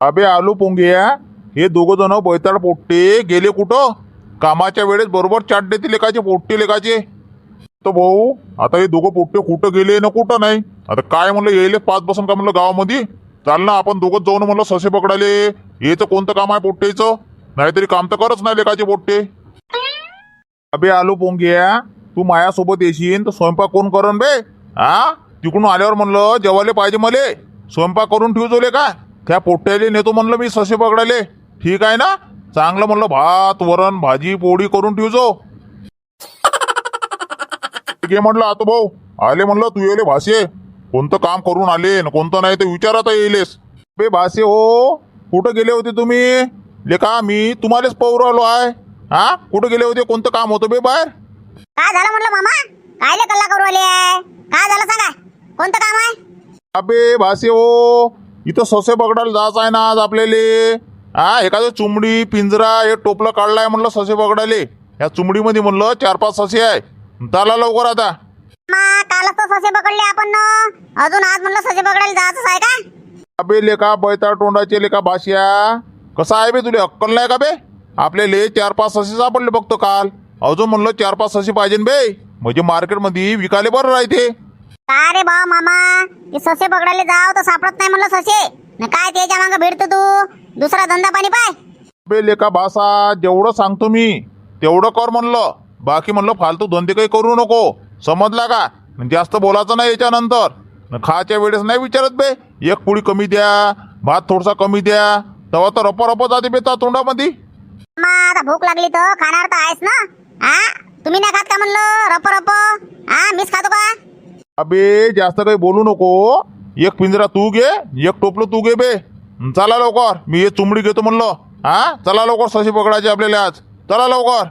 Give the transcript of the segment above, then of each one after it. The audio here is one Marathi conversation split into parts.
अबे आलू पोंगिया हे? दोघं जण बैताड पोट्टे गेले कुठं? कामाच्या वेळेस बरोबर चाट देते लेखाचे पोट्टे लेखाचे तर भाऊ आता हे दोघं पोट्टे कुठं गेले ना कुठं नाही? आता काय म्हणलं येईले पाच बसून का म्हणलं गावामध्ये? चाल ना आपण दोघं जाऊन म्हणलं ससे पकडाले याचं कोणतं काम आहे पोट्टेचं? नाहीतरी काम तर करच नाही लेखाचे पोट्टे. अबे आलू पोंगिया तू मायासोबत येशील तर स्वयंपाक कोण करण बे? हा? तिकडून आल्यावर म्हणलं जेवायला पाहिजे मले. स्वयंपाक करून ठेवजोले का? त्या पोट्ट्याले नेतो म्हणलं मी ससे पकडाले ठीक आहे ना? चांगलं म्हणलं भात वरण भाजी पोळी करून ठेवजो. घे म्हणलं आता भाऊ. आले म्हणलं तू येले भाषे कोणतं काम करून आले न कोणतं नाही ते विचारता येईलेस. बे भाषे हो कुठं गेले होते तुम्ही? लेका मी तुम्हालाच पौर आलो आहे. हा? कुठं गेले होते? कोणतं काम होतं बे बाहेर? काय झालं म्हटलं मामा? कायले कल्ला करू आले? काय झालं सांगा? कोणतं काम आहे? अबे भाषे हो इथं ससे पकडायला जायचं आहे ना आज आपल्याले. हा एखादं चुमडी पिंजरा हे टोपलं काढलाय म्हणलं ससे पकडाले या चुमडीमध्ये म्हणलं चार पाच ससे आहे. चला लवकर आता. मा कालच तर ससे पकडले आपण न. अजून आज म्हणलं ससे पकडायला जायचंच आहे का? अबे लेका बैता तोंडाचे लेका भाषया कसं आहे बे तुले? अक्कल नाही का बे? आपल्याले चार पाच ससे सापडले बघतो काल. अजून म्हणलं चार पाच ससे पाहिजे बे. म्हणजे मार्केटमध्ये विकाले बरं राहते. काय रे बा मामा ते ससे पकडायला जाव तर सापडत नाही म्हणलं ससे. न काय त्याच्या मागं भेटतो तू? दुसरा धंदा पाणी पाय. बे लेका भाषा जेवढं सांगतो मी तेवढं कर म्हणलं. बाकी म्हणलं फालतू धंदे काही करू नको. समजला का? जास्त बोलायचं नाही याच्यानंतर. न खायच्या वेळेस नाही विचारत बे. एक पुडी कमी द्या भात थोडसा कमी द्या. तेव्हा तर रप रप जाते बे तोंडामध्ये. मा आता भूक लागली तर खाणार तर आहेस ना? हा तुम्ही नाही खात का म्हणलं? रप रप हा मीच खातो का? अबे जास्त काही बोलू नको. एक पिंजरा तू घे एक टोपलं तू घे बे. चला लवकर. मी हे चुमडी घेतो म्हणलं. हा? चला लवकर सशी पकडायची आपल्याला आज. चला लवकर.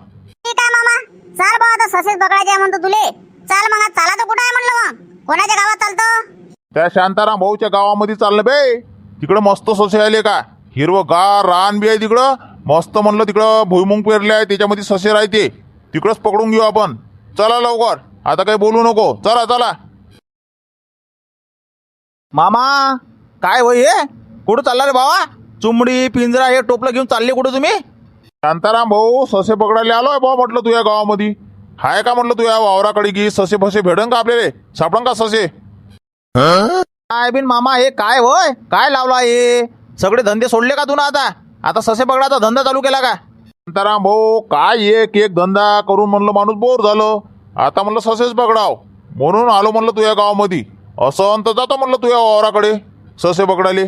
ठीक आहे मामा. चाल बा आता ससेच पकडायचे आहे म्हणतो तुले. चाल मग आज चाला तर कुठं आहे म्हणलं मग? कोणाच्या गावात चालतं? त्या शांताराम भाऊच्या गावामध्ये चाललं बे. तिकडं मस्त ससे आले का? हिरवं गार रान बी आहे तिकडं. मस्त म्हणलं तिकडं भुईमुंग पेरले आहे त्याच्यामध्ये ससे राहते. तिकडंच पकडून घेऊ आपण. चला लवकर. आता काही बोलू नको. चला चला. मामा काय होय हे? कुठं चालला रे बाबा चुमडी पिंजरा हे टोपलं घेऊन चालले कुठं तुम्ही? शांताराम भाऊ ससे पकडायला आलोय भाऊ म्हटलं तुझ्या गावामध्ये. हाय का म्हटलं तुझ्या वावराकडे की ससे फसे भेटन का आपल्याला? सापडन का ससे? काय बिन मामा हे काय होय? काय लावला हे? सगळे धंदे सोडले का तू ना आता? आता ससे पकडाचा धंदा चालू केला का? शांताराम भाऊ काय एक एक धंदा करून म्हणलं माणूस बोर झालं. आता म्हणलं ससेच पकडाव. म्हणून आलो म्हणलं तुझ्या गावामध्ये. असं तर जातो म्हणलं तुझ्या वावराकडे. ससे पकडाले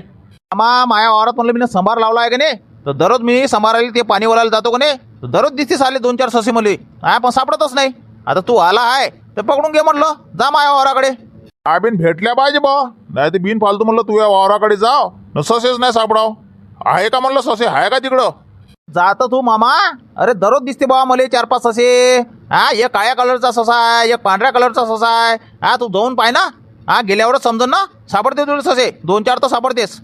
मामा माया वावरात म्हणलं मी संभार लावला आहे का नाही? तर दररोज मी संभारायला ते पाणी वळायला जातो का नाही? तर दररोज दिसतीस आले दोन चार ससे मले हा पण सापडतच नाही. आता तू आला आहे तर पकडून घे म्हणलं. जा माया वावराकडे. काय बिन भेटल्या पाहिजे बा. नाही तर बिन फालतू म्हणलं तुझ्या वावराकडे जाव न ससेच नाही सापडाव. आहे का म्हणलं ससे? आहे का तिकडं? जात तू मामा. अरे दररोज दिसते बाबा मला चार पाच ससे. हा एक काळ्या कलरचा ससा आहे एक पांढऱ्या कलरचा ससा आहे. हा तू जाऊन पाय ना. हा गेल्यावरच समजन ना? सापडते तुला ससे. दोन चार तर सापडतेस.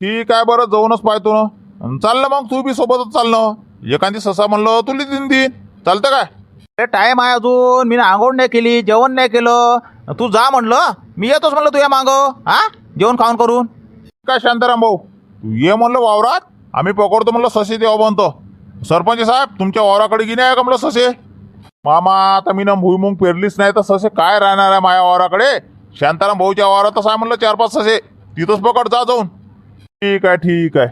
ठीक आहे बरं जाऊनच पाहतो ना. चाललं मग तू बी सोबतच चालणं. एखादी ससा म्हणलं तुला देईन देईन चालतं काय? अरे टाईम आहे अजून. मी आंघोळ नाही केली जेवण नाही केलं. तू जा म्हणलं. मी येतोच म्हणलं तुझ्या मागं. हा? जेवण खाऊन करून. काय शांताराम भाऊ. तू ये म्हणलं वावरात. आम्ही पकडतो म्हणलं ससे तेव्हा बनतो सरपंच साहेब तुमच्या वावराकडे नाही आहे का म्हणलं ससे? मामा आता मी ना भुईमुंग पेरलीच नाही तर ससे काय राहणार आहे माझ्या वावराकडे? शांताराम भाऊच्या वावरातच आहे म्हणलं चार पाच ससे. तिथंच पकड जा जाऊन. ठीक आहे ठीक आहे.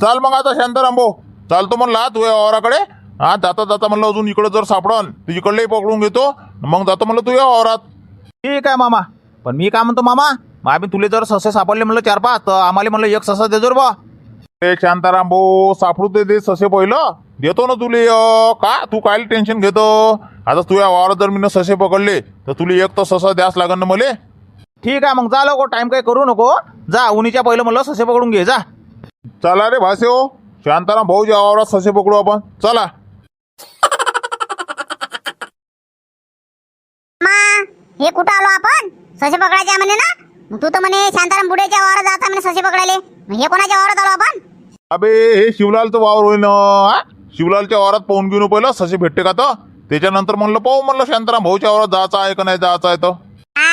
चाल मग आता शांताराम भाऊ. चालतो म्हणला तुझ्या वावराकडे. हा जाता जाता म्हणलं अजून इकडं जर सापडन तर इकडलेही पकडून घेतो. मग जातो म्हणलं तुझ्या वावरात. ठीक आहे मामा. पण मी काय म्हणतो मामा? आम्ही तुले जर ससे सापडले म्हणलं चार पाच तर आम्हाला म्हणलं एक ससा देजो रे बा. शांताराम भाऊ सापडू दे दे ससे पहिलं. देतो ना तुले का? तू काय टेन्शन घेतो? आता तुझ्या वावरात जर मी ससे पकडले तर तुला एक तर ससा द्यास लागन ना मले. ठीक आहे मग जा लवकर. टाइम काही करू नको. जा उन्हीच्या पहिलं म्हणलं ससे पकडून घे जा. चला रे भासे हो शांताराम भाऊच्या वावरात ससे पकडू आपण. चला. मा हे कुठं आलो आपण? ससे पकडायचे म्हणे ना? मग तू तर म्हणे शांताराम बुड्याच्या वावरात जाता म्हणे ससे पकडायले. मग हे कोणाच्या वावरात आलो आपण? अबे हे शिवलालचं वावर होईल ना हा? शिवलालच्या वावरात पाहून घेऊन पहिलं ससे भेटते का तर? त्याच्यानंतर म्हणलं पाहू म्हणलं शांताराम भाऊच्या वावरात जायचं आहे का नाही जायचं आहे तर?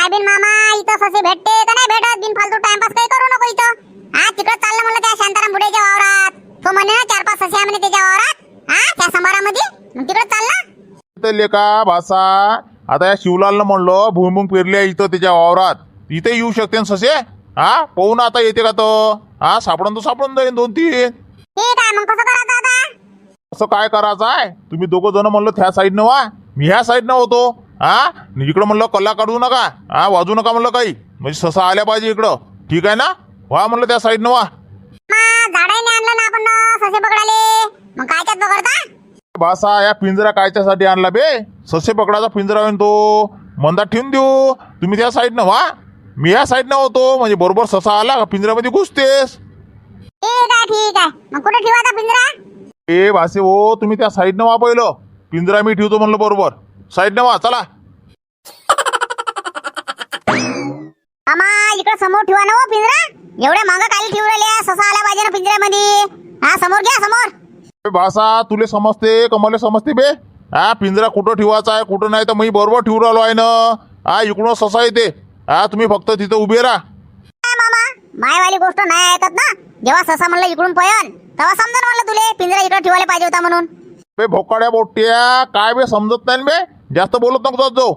काय बिन मामा इथं ससे भेटते का नाही भेटत? बिन फालतू टाइमपास काही करू नको इथं. हा तिकडे चाललं म्हणलं त्या शांताराम बुडेच्या वावरात. तो म्हणे ना चार पाच ससे आहे म्हणे त्याच्या वावरात. हा त्या समारामध्ये. मग तिकडे चालला. ते लेका भासा आता या शिवलालनं म्हणलं भुईमुंग पेरली आहे इथं त्याच्या वावरात. इथे येऊ शकते ना ससे? हा पाहू ना आता येते का तो? हा सापडून तर सापडून जाईन दोन तीन. ठीक आहे मग कसं करायचं आता? असं काय करायचं आहे? तुम्ही दोघं जण म्हणलं त्या साईडनं वा. मी ह्या साईडनं होतो. हा? इकडं म्हणलं कल्ला काढू नका. हा वाजू नका म्हणलं काही. म्हणजे ससा आल्या पाहिजे इकडं. ठीक आहे ना? वा म्हणलं त्या साईडनं वा. भासा या पिंजरा कायच्यासाठी आणला बे? ससे पकडाचा पिंजरा होईन तो. मंदात ठेवून देऊ. तुम्ही त्या साईडनं वा. मी ह्या साईडनं होतो. म्हणजे बरोबर ससा आला का पिंजऱ्यामध्ये घुसतेस? ए भासे हो तुम्ही त्या साईडनं वा पहिलं. पिंजरा मी ठेवतो म्हणलं बरोबर. साईडनं वा चला. मामा इकडे समोर ठेवा ना हो पिंजरा. एवढ्या मागं खाली ठेवू ससा आला पाहिजे ना पिंजऱ्यामध्ये. हा समोर घ्या समोर. ए भासा तुले समजते कमले समजते बे. हा पिंजरा कुठं ठेवायचा आहे कुठं नाही तर मी बरोबर ठेवून राहिलो आहे ना. हा इकडून ससा येते. हा तुम्ही फक्त तिथं उभे राहा. काय मामा मायवाली गोष्ट नाही ऐकत ना. जेव्हा ससा म्हणलं इकडून पयन तेव्हा समजा म्हणलं तुले पिंजरा इकडे ठेवायला पाहिजे होता म्हणून. बे भोकाड्या बोट्या. काय बे समजत नाही बे. जास्त बोलत नको जात जाऊ.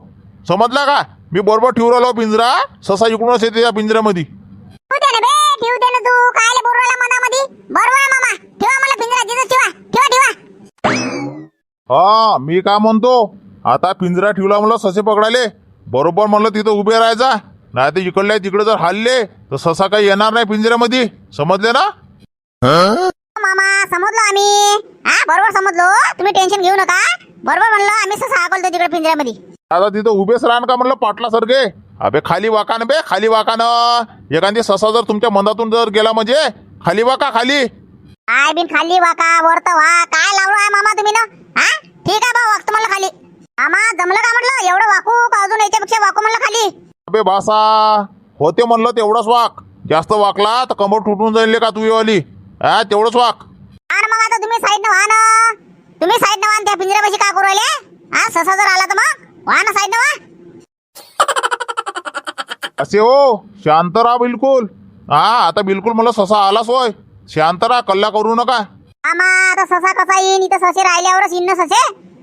समजला का? मी बरोबर ठेवून राहिलो पिंजरा. ससा इकडूनच येते त्या पिंजऱ्यामध्ये. ठेवू दे ना बे ठेवू दे ना तू. काय बोलू राहिला मनामध्ये? बरोबर आहे मामा. ठेवा मला पिंजरा तिथं ठेवा. ठेवा ठेवा. हा मी काय म्हणतो? आता पिंजरा ठेवला म्हणलं ससे पकडाले बरोबर म्हणलं तिथं उभे राहायचा. नाही तर इकडल्या तिकडे जर हल्ले तर ससा काही येणार नाही पिंजऱ्यामध्ये. समजले ना? मामा समजलो आम्ही. हा बरोबर समजलो. तुम्ही टेन्शन घेऊ नका. बरोबर म्हणलं आम्ही ससा हाकलतो तिकडे पिंजऱ्यामध्ये. आता तिथं उभेच राहण का म्हणलं पाटलासारखे? अबे खाली वाका ना बे खाली वाका ना. एखादी ससा जर तुमच्या मनातून जर गेला म्हणजे? खाली वाका खाली. काय बिन खाली वाका वरत वा काय लावलो आहे मामा तुम्ही ना? हा? ठीक आहे बा वागतो म्हणलं खाली. मामा जमलं का म्हटलं? एवढं वाकू का अजून याच्यापेक्षा वाकू म्हणलं खाली? अबे बासा. होते म्हणलं तेवढंच वाक. जास्त वाकला तर कमर तुटून जाईल का तू वाली हा तेवढंच वाक. आणि मग आता तुम्ही साईड व्हा ना. तुम्ही साईड व्हा आणि त्या पिंजऱ्यापाशी का करू राहिले हा ससा जर आला तर मग? व्हा ना साईड व्हा. असे हो शांत राहा बिलकुल. हा आता बिलकुल मला ससा आलाच होय. शांत राहा कल्ला करू नका. मामा आता ससा कसा येईन? इथं ससे राहिल्यावरच येईन ना ससे?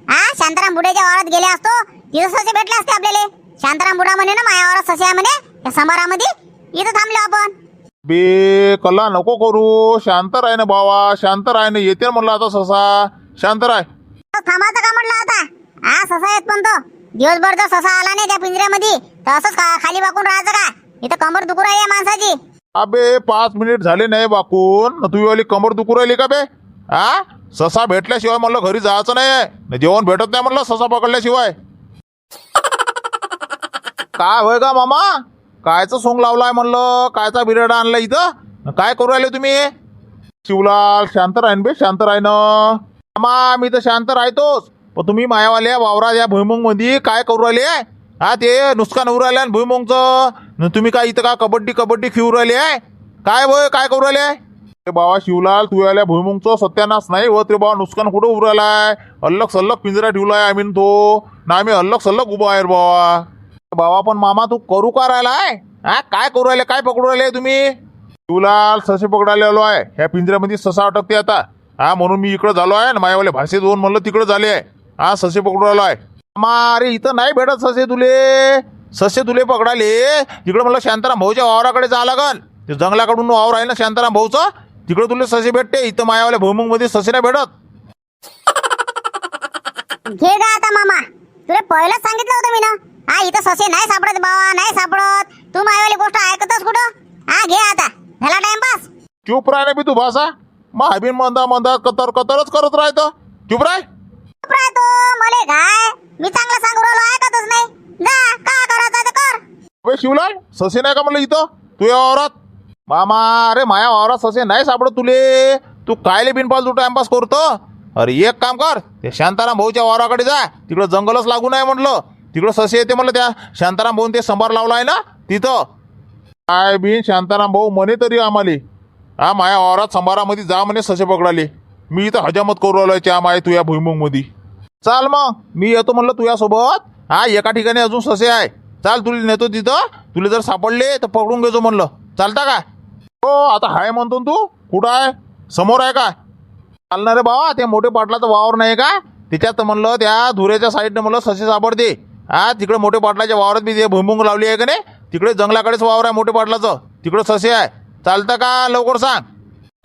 हा शांताराम बुड्याच्या वावरात गेले असतो. तिथं ससे भेटले असते आपल्याला. शांताराम बुडा म्हणे ना माझ्या वावरात ससे आहे म्हणे त्या संभारामध्ये इथं थांबलो आपण. बे कल्ला नको करू. शांत राह ना बाबा शांत राह ना येते म्हणलं आता ससा. शांत राह तो थांबायचं का म्हटलं आता? हा ससा येत पण तो. दिवसभर जर ससा आला नाही त्या पिंजऱ्यामध्ये तर असंच खा- खाली वाकून राहायचं का? इथं कमर दुखू राहिली आहे माणसाची. अबे पाच मिनिट झाले नाही वाकून. न तू वाली कमर दुखू राहिली का बे? हा? ससा भेटल्याशिवाय म्हणलं घरी जायचं नाही न जेवण भेटत नाही म्हणलं ससा पकडल्याशिवाय. काय होय का मामा? कायचं सोंग लावलाय म्हणलं? कायचा बिरडा आणला इथं? काय करू राहिले तुम्ही? शिवलाल शांत राहीन बे शांत राहीन. मामा मी तर शांत राहतोच. पण तुम्ही मायावाल्या वावरात या भुईमुंगमध्ये काय करू राहिले? हा ते नुकसान होऊ राहिले भुईमुंगचं. तुम्ही काय इथं का कबड्डी कबड्डी खेळू राहिले? आहे काय होय काय करू राहिले? ते बाबा शिवलाल तू आल्या भुईमुंगचं सत्यानाश नाही व ते बाबा नुकसान कुठं उरालाय अल्लक सल्लक पिंजरा ठेवलाय आम्ही न तो. ना आम्ही अल्लक सल्लक उभा आहे रे बाबा. बाबा पण मामा तू करू का राहिलाय हा काय करू राहिले? काय पकडू राहिले तुम्ही? तुला ससे पकडायला आलो आहे. ह्या पिंजऱ्यामध्ये ससा अटकते आता. हा म्हणून मी इकडं झालो आहे ना मायावाले भाषे दोन म्हणलं तिकडे झाले आहे. हा ससे पकडू आलो आहे. मामा अरे इथं नाही भेटत ससे तुले ससे तुले पकडाले तिकडे म्हणलं शांताराम भाऊच्या वावराकडे जा लागन. ते जंगलाकडून वावर आहे ना शांताराम भाऊचं? तिकडे तुले ससे भेटते. इथं मायावाल्या भूमुंगमध्ये ससे नाही भेटत. घे गा आता मामा. तुला पहिलंच सांगितलं होतं मी ना. हा इथं ससे नाही सापडत बाबा नाही सापडत. तू मायवाली गोष्ट ऐकतच कुठं? हा घे आता. झाला टाइमपास चुप राह ना बी तू भाषा. हबीन मंदा मंदा कतर कतरच करत राहतं. चुप राह. चुप राहतो मले काय मी चांगलं सांगू राहिलो ऐकतच नाही. जा का करायचं ते कर. अबे शिवलाल ससे नाही का म्हणलं इथं? तू या वावरात. मामा अरे माया वावरात ससे नाही सापडत तुले. तू कायले बिनपाल तू टाइमपास करतो? अरे एक काम कर. ते शांताराम भाऊच्या वावराकडे जा. तिकडं जंगलच लागू नाही म्हटलं तिकडं ससे येते म्हणलं त्या. शांताराम भाऊन ते संभार लावला आहे ना? तिथं. काय बिन शांताराम भाऊ म्हणे तरी आम्हाला. हा माया वावरात संभारामध्ये जा म्हणे ससे पकडाले. मी इथं हजामत करू आलोय त्या माय तुया भुईमुंगमध्ये. चाल मग मी येतो म्हणलं तुझ्यासोबत हा एका ठिकाणी अजून ससे आहे. चाल तुला नेतो तिथं. तुला जर सापडले तर पकडून घेतो म्हणलं. चालता का हो आता हाय म्हणतो ना तू. कुठं आहे? समोर आहे का चालणार रे बाबा ते मोठे पाटलाचं वावर नाही का? त्याच्यात म्हणलं त्या धुऱ्याच्या साईडनं म्हणलं ससे सापडते. हा तिकडे मोठे पाटलाच्या वावरात बी ते भुईमुंग लावली आहे का नाही? तिकडे जंगलाकडेच वावर आहे मोठे पाटलाचं. तिकडे ससे आहे. चालतं का? लवकर सांग.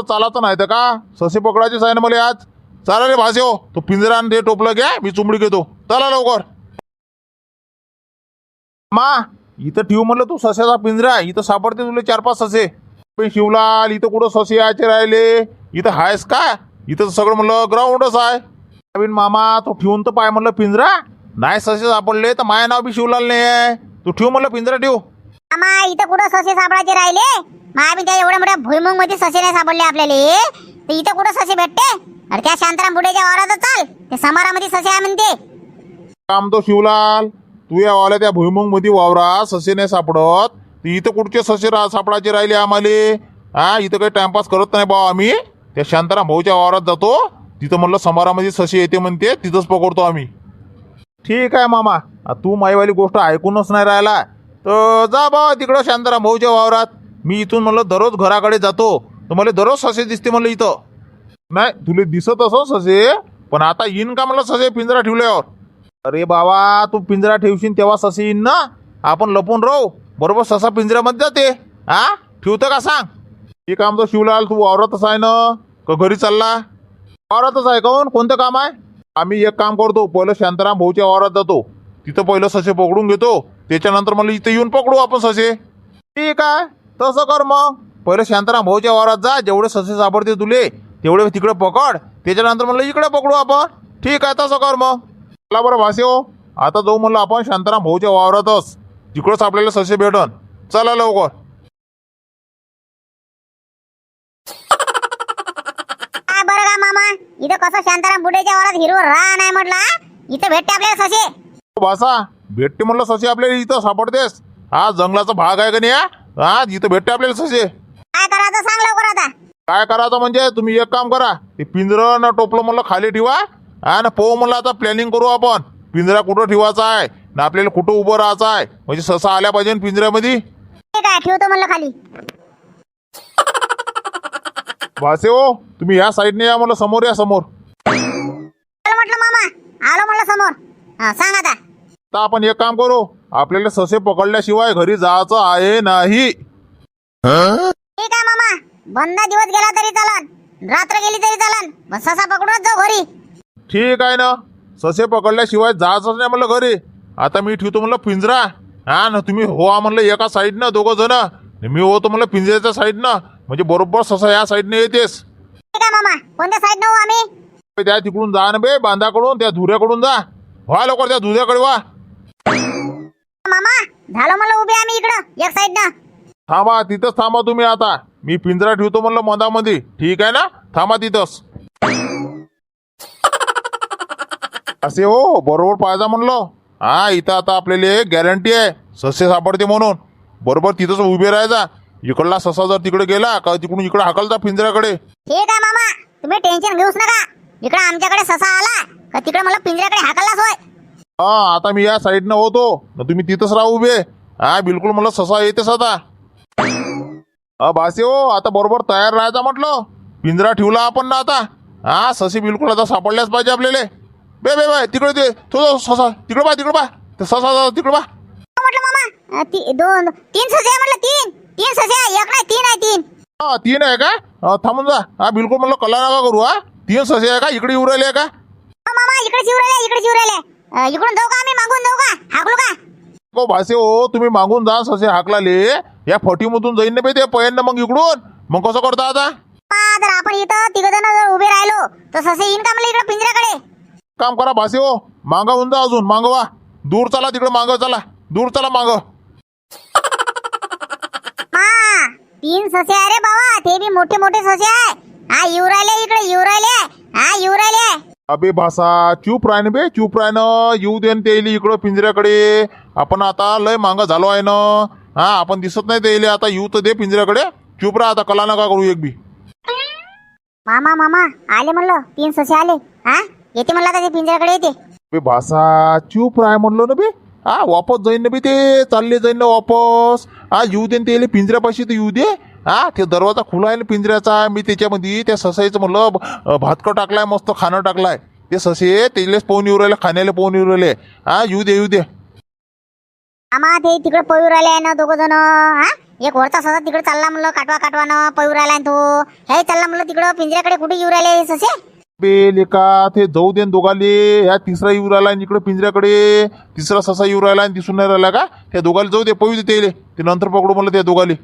चालायचं नाही तर का? ससे पकडायचेच आहे ना मला आज. चाला रे भासे हो तो पिंजरा आणि ते टोपलं घ्या मी चुंबडी घेतो. चला लवकर. मा इथं ठेवू म्हणलं तू सस्याचा पिंजरा इथं सापडते तुला चार पाच ससे. पण शिवलाल इथं कुठं ससे यायचे राहिले? इथं आहेस का? इथं सगळं म्हणलं ग्राउंडच आहे. नवीन मामा तो ठेवून तर पाय म्हणलं पिंजरा. नाही ससे सापडले तर माया नाव बी शिवलाल नाही आहे तू ठेव म्हणलं पिंजरा ठेव. मामा इथं कुठं ससे सापडायचे राहिले? महाबी त्या एवढ्या मोठ्या भुईमुंगमध्ये ससे नाही सापडले आपल्याला. तर इथं कुठं ससे भेटते? अरे त्या शांताराम बुड्याच्या वावरात चाल. ते समारामध्ये ससे आहे म्हणते. काम तो शिवलाल. तू या वाल्या त्या भुईमुंगमध्ये वावरा ससे नाही सापडत. तर इथं कुठचे ससे रा सापडायचे राहिले आम्हाला? हा इथं काही टाइमपास करत नाही भाऊ आम्ही. त्या शांताराम भाऊच्या वावरात जातो. तिथं म्हणलं समारामध्ये ससे येते म्हणते. तिथंच पकडतो आम्ही. ठीक आहे मामा. आ, तू माईवाली गोष्ट ऐकूनच नाही राहिला. तर जा बा तिकडं शांताराम भाऊच्या वावरात. मी इथून म्हणलं दररोज घराकडे जातो. तर मला दररोज ससे दिसते म्हणलं इथं. नाही तुले दिसत असो ससे पण आता येईन का म्हणलं ससे पिंजरा ठेवल्यावर? अरे बाबा तू पिंजरा ठेवशील तेव्हा ससे येईन ना? आपण लपून राहू. बरोबर ससा पिंजऱ्यामध्ये जाते. हा ठेवतं का सांग? हे काम तो शिवलाल तू वावरातच आहे ना? का घरी चालला? वावरातच आहे काऊन हो? कोणतं काम आहे? आम्ही एक काम करतो पहिलं शांताराम भाऊच्या वावरात जातो. तिथं पहिलं ससे पकडून घेतो. त्याच्यानंतर मला इथं येऊन पकडू आपण ससे. ठीक आहे तसं कर मग. पहिलं शांताराम भाऊच्या वावरात जा जेवढे ससे सापडते तुले तेवढे तिकडे पकड. त्याच्यानंतर म्हणलं इकडे पकडू आपण. ठीक आहे तसं कर मग. चला बरं भासे हो. आता जाऊ म्हणलं आपण शांताराम भाऊच्या वावरातच. तिकडंच आपल्याला ससे भेटन. चला लवकर काय बरं का मामा इथं कसं शांताराम बुड्याच्या वावरात हिरवं राह नाही म्हटलं? इथं भेटते आपल्याला ससे. भासा भेटते म्हणलं ससे आपल्याला इथं सापडतेस. हा जंगलाचा भाग आहे का नाही हा? हा इथं भेटते आपल्याला ससे. काय करायचं सांग लवकर आता. काय करायचं म्हणजे तुम्ही एक काम करा ते पिंजरं ना टोपलं म्हणलं खाली ठेवा ना पोह म्हणलं आता प्लॅनिंग करू आपण. पिंजरा कुठं ठेवायचा आहे ना आपल्याला कुठं उभं राहायचं आहे म्हणजे ससा आल्या पाहिजे ना पिंजऱ्यामध्ये. ठेवतो म्हणलं खाली. भासे हो तुम्ही या साईडने या म्हणलं समोर या समोर. चल म्हटलं मामा आलो म्हणलं समोर. हा सांग आता. आता आपण एक काम करू आपल्याला ससे पकडल्याशिवाय घरी जायचं आहे नाही. ठीक आहे मामा बंदा दिवस गेला तरी चालन रात्र गेली तरी चालन ससा पकडूनच जाऊ घरी. ठीक आहे ना ससे पकडल्याशिवाय जायचंच नाही म्हणलं घरी. आता मी ठेवतो म्हणलं पिंजरा. हा ना तुम्ही हो हा म्हणलं एका साईडनं दोघं जण. मी होतो म्हणलं पिंजऱ्याच्या साईडनं. म्हणजे बरोबर ससा या साईडने येतेस. ठीक आहे मामा? कोणत्या साईड नऊ आम्ही? त्या तिकडून जा ना बे बांधाकडून त्या धुऱ्याकडून जा. व्हा लवकर त्या धुऱ्याकडे वा मामा झालो म्हणलं उभे आम्ही इकडं एक साईड ना. थांबा तिथंच थांबा तुम्ही आता. मी पिंजरा ठेवतो म्हणलं मधामध्ये ठीक आहे ना? थांबा तिथंच. असे हो बरोबर पाहिजे म्हणलं. हा इथं आता आपल्याला गॅरंटी आहे. सस्य सापडते म्हणून. बरोबर तिथंच उभे राहायचा. इकडला ससा जर तिकडे गेला का तिकडून इकडे हाकलता पिंजऱ्याकडे? ठीक आहे मामा तुम्ही टेन्शन घेऊच नका. इकडे आमच्याकडे ससा आला का तिकडे मला पिंजऱ्याकडे हाकललाच होय? हा आता मी या साईडनं होतो न तुम्ही तिथंच राहा उभे. हा बिलकुल मला ससा येतेच आता. हा भासे हो आता बरोबर तयार राहायचा म्हटलं. पिंजरा ठेवला आपण ना आता. हा ससी बिलकुल आता सापडल्याच पाहिजे आपल्याला. बे बे बाय तिकडे ते तो ससा. तिकडे बा तिकडे बा. ते ससा तिकडे बा. हो म्हटलं मामा अ, ती- दोन तीन ससे आहे म्हटलं तीन. तीन ससे आहे एक नाही तीन आहे तीन. हा तीन आहे का? थांबून जा. हा बिलकुल म्हणलं कला नका करू हा. तीन ससे आहे का? इकडे येऊ राहिले आहे का मामा इकडे शिव राहिले इकडे अ, इकडून जाऊ का आम्ही? मागून जाऊ का? हाकलू का? हो भासे हो तुम्ही मागून जा ससे हाकलाले. या फटीमधून जाईन ना बे ते पयन मग इकडून. मग कसं करता आता? पा, जर आपण इथं तिघ जण जर उभे राहिलो तर ससे येईन का मला इकडे पिंजऱ्याकडे? काम करा भासे हो. मागं होऊन जा अजून मागवा दूर चला तिकडे मागं चला. दूर चला मागं. तीन ससे आहे रे बाबा ते बी मोठे मोठे ससे आहे. हा येऊ राहिले इकडे येऊ राहिले हा येऊ राहिले अबे भासा चूप राह ना बे चूप राह ना. येऊ दे ते इकडं पिंजऱ्याकडे. आपण आता लय मागं झालो आहे ना. हा आपण दिसत नाही ते आता येऊ तर दे पिंजऱ्याकडे. चूप राहा आता कला नका करू एक बी. मामा मामा आले म्हणलं तीन ससे आले. हा येते म्हणलं आता ते पिंजऱ्याकडे येते. बे भासा चूप राह म्हणलो ना बे. हा वापस जाईन ना बी ते चालले जाईन ना वापस. हा येऊ दे न ते पिंजऱ्यापाशी तर येऊ दे. हा ते दरवाजा खुला आहे ना पिंजऱ्याचा मी त्याच्यामध्ये त्या ससाईचं म्हणलं भातकं टाकलाय मस्त खाणं टाकलाय. ते ससे त्यालेच पोहून येऊ राहिले खाण्याला पोहून येऊ राहिले. हा येऊ दे येऊ दे. आम्हा ते तिकडे पळू राहिले ना दोघं जण. हा एक वरचा ससा तिकडे चालला म्हणलं काटवा काटवा ना पळू राहिला तो. हे चालला म्हणलं तिकडं पिंजऱ्याकडे कुठे येऊ राहिले ससे? लेका ते जाऊ दे न दोघाले. ह्या तिसरा येऊ राहिला आणि इकडे पिंजऱ्याकडे. तिसरा ससा येऊ राहिला आणि दिसून नाही राहिला का? त्या दोघाला जाऊ दे पळू दे ते नंतर पकडू म्हणलं त्या दोघाले.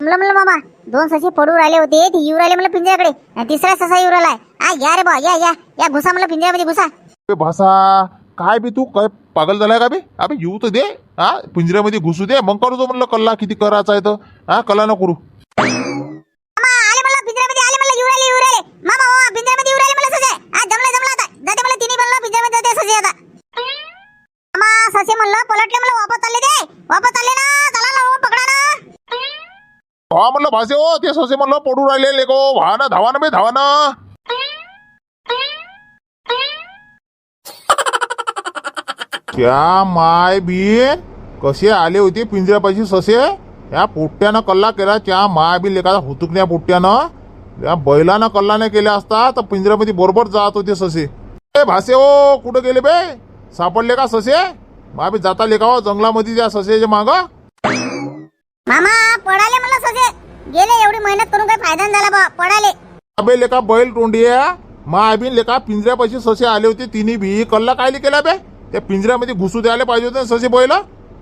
म्हणलं म्हणलं मामा दोन ससे पडू राहिले होते. ते येऊ राहिले म्हणलं पिंजऱ्याकडे. आणि तिसरा ससा येऊ राहिलाय हा या रे बा या या. या घुसा म्हणलं पिंजऱ्यामध्ये घुसा. बे भाषा काय बे तू? काय पागल झालाय का बे? अबे येऊ तर दे. हा पिंजऱ्यामध्ये घुसू दे. मग करू तो म्हणलं कल्ला किती करायचा आहे तर. हा कल्ला न करू मामा आले म्हणलं पिंजऱ्यामध्ये आले म्हणलं येऊ राहिले येऊ राहिले मामा मामा पिंजऱ्यामध्ये येऊ राहिले म्हणलं ससे आज जमलं जमलं आता. जाते मला तिने म्हणलं पिंजऱ्यामध्ये जाते ससे आता. मामा ससे म्हणलं पलटले मला वापस चालले ते. वापस चालले ना चला ना हो, पकडा ना. हा म्हणलं भासे हो ते ससे म्हणलं पडू राहिले लेको व्हा ना धावा ना बे धावा ना त्या माय बी? कसे आले होते पिंजऱ्यापाशी ससे? या पोट्ट्यानं कल्ला केला त्या माय बी लेखाचा हुतुकण्या पोट्ट्यानं. त्या बैलानं कल्ला नाही केला असता तर पिंजऱ्यामध्ये बरोबर जात होते ससे. ए भासे हो कुठं गेले बे? सापडले का ससे? मा बी जाता लेखा हो जंगलामध्ये त्या ससेच्या मागं. मामा पडाले म्हणलं ससे. गेले एवढी मेहनत करून काही फायदा नाही झाला बा पडाले. अबे लेका बैल तोंडिया मा अबिन लेका पिंजऱ्यापाशी ससे आले होते तिन्ही बी. कल्ला कायले केला बे? त्या पिंजऱ्यामध्ये घुसू द्यायला पाहिजे होते ना ससे बैल.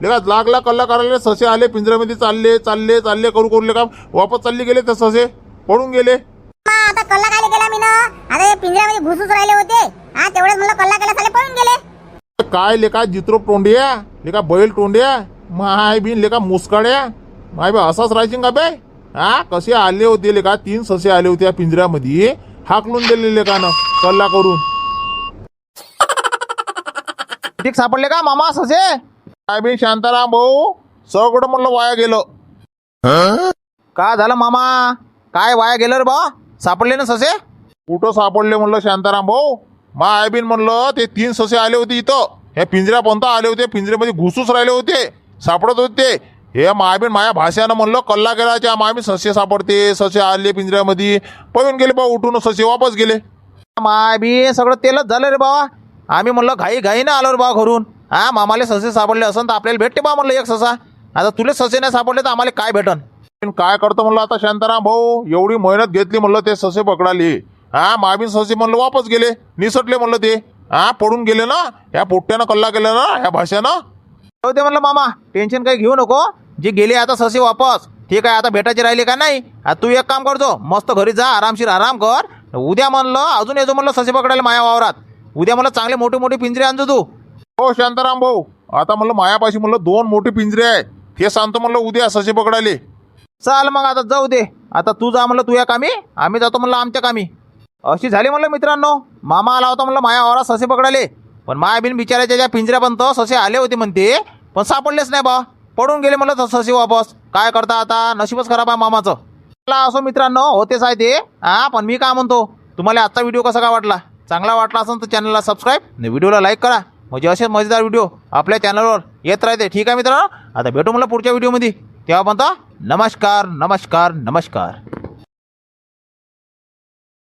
लेका लागला कल्ला करायला ससे आले पिंजऱ्यामध्ये चालले चालले चालले करू करू लेका वापस चालले गेले ते ससे. पडून गेले. मामा आता कल्ला काय केला मी ना आता हे पिंजऱ्यामध्ये घुसूच राहिले होते. हा तेवढेच म्हणलं कल्ला केला साले पळून गेले. काय लेका जित्रो तोंडिया लेका बैल तोंडिया माय बिन लेका मुसकाड्या. माय बी असाच राहायची का बे? हा कसे आले होते लेका? तीन ससे आले होते या पिंजऱ्यामध्ये. हाकलून दिले लेकानं कल्ला करून. ठीक सापडले का मामा ससे? काय बी शांताराम भाऊ सगळं म्हणलं वाया गेलं. का झालं मामा? काय वाया गेलं रे बा? सापडले ना ससे? कुठं सापडले म्हणलं शांताराम भाऊ? मा आयबीन म्हणलं ते तीन ससे आले होते इथं. हे पिंजऱ्यापर्यंत आले होते पिंजऱ्यामध्ये घुसूच राहिले होते सापडत होते. हे मायबीन माया भाषानं म्हणलं कल्ला केला मायबीन ससे सापडते ससे आले पिंजऱ्यामध्ये. पळून गेले बा उठून ससे वापस गेले. माय बी सगळं तेलच झालं रे बाबा. आम्ही म्हणलं घाई घाई ना आलो रे बा घरून. हा मामाले ससे सापडले असं तर आपल्याला भेटते बा म्हणलं एक ससा. आता तुले ससे नाही सापडले तर आम्हाला काय भेटन? काय करतो म्हणलं आता शांताराम भाऊ? एवढी मेहनत घेतली म्हणलं ते ससे पकडाले. हा मायबीन ससे म्हणलं वापस गेले. निसटले म्हणलं ते. हा पडून गेले ना? या पोट्ट्यानं कल्ला केला ना? या भाषेनं जाऊ म्हणलं मामा. टेन्शन काही घेऊ नको. जे गेले आता ससे वापस. ठीक आहे आता भेटायचे राहिले का नाही? आता तू एक काम करतो. मस्त घरी जा आरामशीर आराम कर. उद्या म्हणलं अजून येतो म्हणलं ससे पकडायला माया वावरात. उद्या म्हणलं चांगले मोठे मोठे पिंजरे आणतो तू. हो शांताराम भाऊ. आता म्हणलं मायापाशी म्हणलं दोन मोठे पिंजरे आहे. ते सांगतो म्हणलं उद्या ससे पकडाले चाल मग आता जाऊ दे. आता तू जा म्हणलं तुझ्या कामी. आम्ही जातो म्हणलं आमच्या कामी. अशी झाली म्हणलं मित्रांनो. मामा आला होता म्हणलं माया वावरात ससे पकडाले पण माया बिन बिचाराच्या ज्या पिंजऱ्यापर्यंत ससे आले होते म्हणते. पण सापडलेच नाही बा. पडून गेले म्हणलं ससे वापस. काय करता आता? नशीबच खराब आहे मामाचं. मला असो मित्रांनो होतेच आहे ते. हा पण मी काय म्हणतो? तुम्हाला आजचा व्हिडिओ कसा काय वाटला? चांगला वाटला असेल तर चॅनलला सबस्क्राईब आणि व्हिडिओला लाईक करा. म्हणजे असेच मजेदार व्हिडिओ आपल्या चॅनलवर येत राहते. ठीक आहे मित्रांनो? आता भेटू मला पुढच्या व्हिडिओमध्ये. तेव्हा म्हणतो नमस्कार नमस्कार नमस्कार.